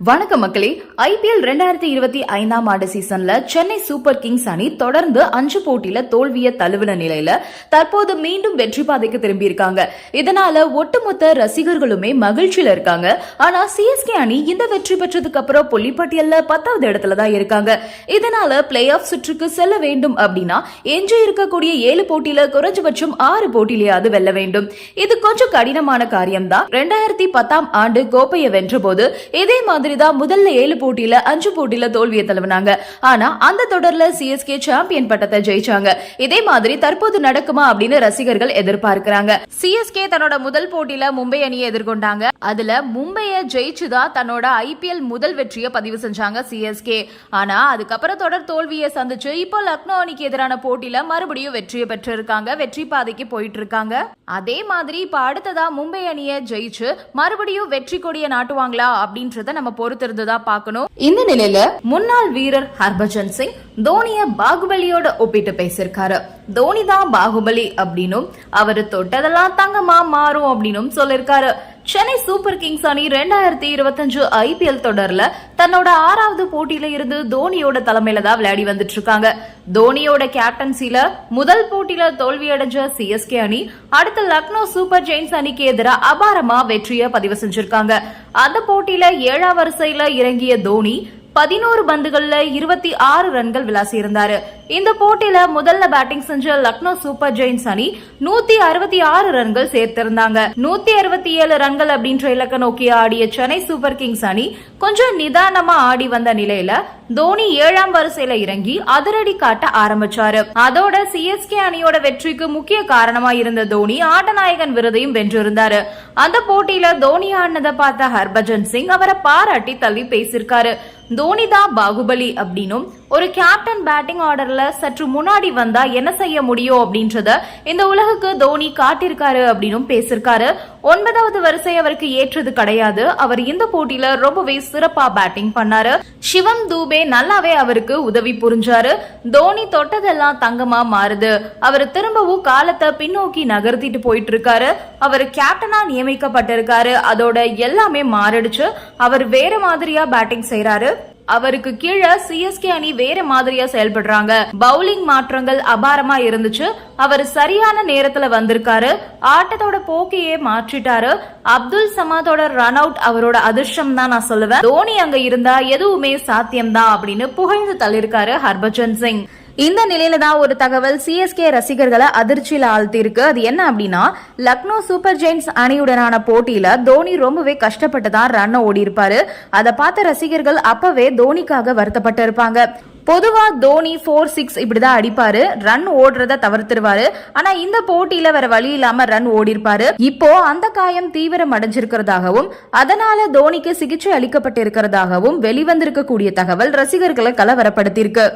வணக்கம் மக்களே ஐபிஎல் ரெண்டாயிரத்தி இருபத்தி ஐந்தாம் ஆண்டு சீசன்ல சென்னை சூப்பர் கிங்ஸ் அணி தொடர்ந்து அஞ்சு போட்டியில தோல்விய தழுவின நிலையில தற்போது மீண்டும் வெற்றி பாதைக்கு திரும்பி இருக்காங்க இதனால ஒட்டுமொத்த ரசிகர்களுமே மகிழ்ச்சியில இருக்காங்க. ஆனா சிஎஸ்கே அணி இந்த வெற்றி பெற்றதுக்கு அப்புறம் புள்ளிப்பட்டியல்ல பத்தாவது இடத்துல தான் இருக்காங்க. இதனால பிளே ஆஃப் சுற்றுக்கு செல்ல வேண்டும் அப்படின்னா எஞ்சி இருக்கக்கூடிய ஏழு போட்டியில குறைஞ்சபட்சம் ஆறு போட்டியிலேயாவது வெல்ல வேண்டும். இது கொஞ்சம் கடினமான காரியம்தான். ரெண்டாயிரத்தி பத்தாம் ஆண்டு கோப்பையை வென்ற போது இதே மாதிரி தான் முதல்ல ஏழு போட்டியில அஞ்சு போட்டியில தோல்வியை தழுவினாங்க. ஆனா அந்த தொடர்ல சிஎஸ்கே சாம்பியன் பட்டத்தை ஜெயிச்சாங்க. இதே மாதிரி தற்போது நடக்குமா அப்படின்னு ரசிகர்கள் எதிர்பார்க்கிறாங்க. சிஎஸ்கே தன்னோட முதல் போட்டியில மும்பை அணியை எதிர்கொண்டாங்க. அதுல மும்பையை ஜெயிச்சுதான் தன்னோட ஐபிஎல் முதல் வெற்றியை பதிவு செஞ்சாங்க சிஎஸ்கே ஆனா அதுக்கப்புறம் தொடர் தோல்வியை சந்திச்சு இப்போ லக்னோ அணிக்கு எதிரான போட்டியில மறுபடியும் வெற்றியை பெற்றிருக்காங்க. வெற்றி பாதைக்கு போயிட்டு இருக்காங்க அதே மாதிரி இப்ப அடுத்ததா மும்பை அணியை ஜெயிச்சு மறுபடியும் வெற்றி கொடியை நாட்டுவாங்களா அப்படின்றத நம்ம பொறுத்திருந்து தான் பார்க்கணும். இந்த நிலையில முன்னாள் வீரர் ஹர்பஜன் சிங் தோனிய பாகுபலியோட ஒப்பிட்டு பேசியிருக்காரு. தோனி தான் பாகுபலி அப்படின்னும் அவரு தொட்டதெல்லாம் தங்கமா மாறும் அப்படின்னும் சொல்லிருக்காரு சென்னை சூப்பர் கிங்ஸ் அணி ரெண்டாயிரத்தி இருபத்தஞ்சு ஐபிஎல் தொடர்ல தன்னோட ஆறாவது போட்டியில இருந்து தோனியோட தலைமையில தான் விளையாடி வந்துட்டு இருக்காங்க. தோனியோட கேப்டன்சில முதல் போட்டியில தோல்வியடைஞ்ச சிஎஸ்கே அணி அடுத்த லக்னோ சூப்பர் ஜெயின்ஸ் அணிக்கு எதிராக அபாரமா வெற்றியை பதிவு செஞ்சிருக்காங்க. அந்த போட்டியில ஏழாம் வரிசையில இறங்கிய தோனி பதினோரு பந்துகள்ல இருபத்தி ஆறு ரன்கள் விளாசி இருந்தாரு இந்த போட்டியில முதல்ல பேட்டிங் செஞ்ச லக்னோ சூப்பர் ஜெயின்ஸ் அணி நூத்தி அறுபத்தி ஆறு ரன்கள் சேர்த்திருந்தாங்க. நூத்தி அறுபத்தி ஏழு ரன்கள் அப்படின்ற இலக்க நோக்கி ஆடிய சென்னை சூப்பர் கிங்ஸ் அணி கொஞ்சம் நிதானமா ஆடி வந்த நிலையில தோனி ஏழாம் வரிசையில இறங்கி அதிரடி காட்ட ஆரம்பிச்சாரு. அதோட சிஎஸ்கே அணியோட வெற்றிக்கு முக்கிய காரணமா இருந்த தோனி ஆட்டநாயகன் விருதையும் வென்றிருந்தாரு. அந்த போட்டியில தோனி ஆடினதை பார்த்த ஹர்பஜன் சிங் அவரை பாராட்டி தள்ளி பேசியிருக்காரு. தோனி தான் பாகுபலி அப்படின்னும் ஒரு கேப்டன் பேட்டிங் ஆர்டர்ல சற்று முன்னாடி வந்தா என்ன செய்ய முடியும் அப்படின்றத இந்த உலகுக்கு தோனி காட்டியிருக்காரு அப்படின்னு பேசியிருக்காரு. ஒன்பதாவது வரிசை அவருக்கு ஏற்றது கிடையாது. அவர் இந்த போட்டியில ரொம்பவே சிறப்பா பேட்டிங் பண்ணாரு. சிவம் தூபே நல்லாவே அவருக்கு உதவி புரிஞ்சாரு. தோனி தொட்டதெல்லாம் தங்கமா மாறுது. அவர் திரும்பவும் காலத்தை பின்னோக்கி நகர்த்திட்டு போயிட்டு இருக்காரு அவர் கேப்டனா நியமிக்கப்பட்டிருக்காரு. அதோட எல்லாமே மாறிடுச்சு. அவர் வேற மாதிரியா பேட்டிங் செய்யறாரு அவருக்கு கீழே சிஎஸ்கே அணி வேற மாதிரியா செயல்படுறாங்க. பவுலிங் மாற்றங்கள் அபாரமா இருந்துச்சு. அவர் சரியான நேரத்துல வந்திருக்காரு. ஆட்டத்தோட போக்கையே மாற்றிட்டாரு. அப்துல் சமாதோட ரன் அவுட் அவரோட அதிர்ஷ்டம் தான் நான் சொல்லுவேன். தோனி அங்க இருந்தா எதுவுமே சாத்தியம்தான் அப்படின்னு புகழ்ந்து தள்ளிருக்காரு ஹர்பஜன் சிங். இந்த நிலையில தான் ஒரு தகவல் சிஎஸ்கே ரசிகர்களை அதிர்ச்சியில ஆழ்த்தியிருக்கு. அது என்ன அப்படின்னா லக்னோ சூப்பர் ஜெயின்ஸ் அணியுடனான போட்டியில தோனி ரொம்பவே கஷ்டப்பட்டு தான் ரன் ஓடி இருப்பாரு அதை பார்த்த ரசிகர்கள் அப்பவே தோனிக்காக வருத்தப்பட்டு இருப்பாங்க பொதுவா தோனி ஃபோர் சிக்ஸ் இப்படிதான் அடிப்பாரு. ரன் ஓடுறத தவிர்த்துருவாரு. ஆனா இந்த போட்டியில வேற வழி இல்லாம ரன் ஓடிருப்பாரு இப்போ அந்த காயம் தீவிரம் அடைஞ்சிருக்கிறதாகவும் அதனால தோனிக்கு சிகிச்சை அளிக்கப்பட்டிருக்கிறதாகவும் வெளிவந்திருக்கக்கூடிய தகவல் ரசிகர்களை கலவரப்படுத்தியிருக்கு.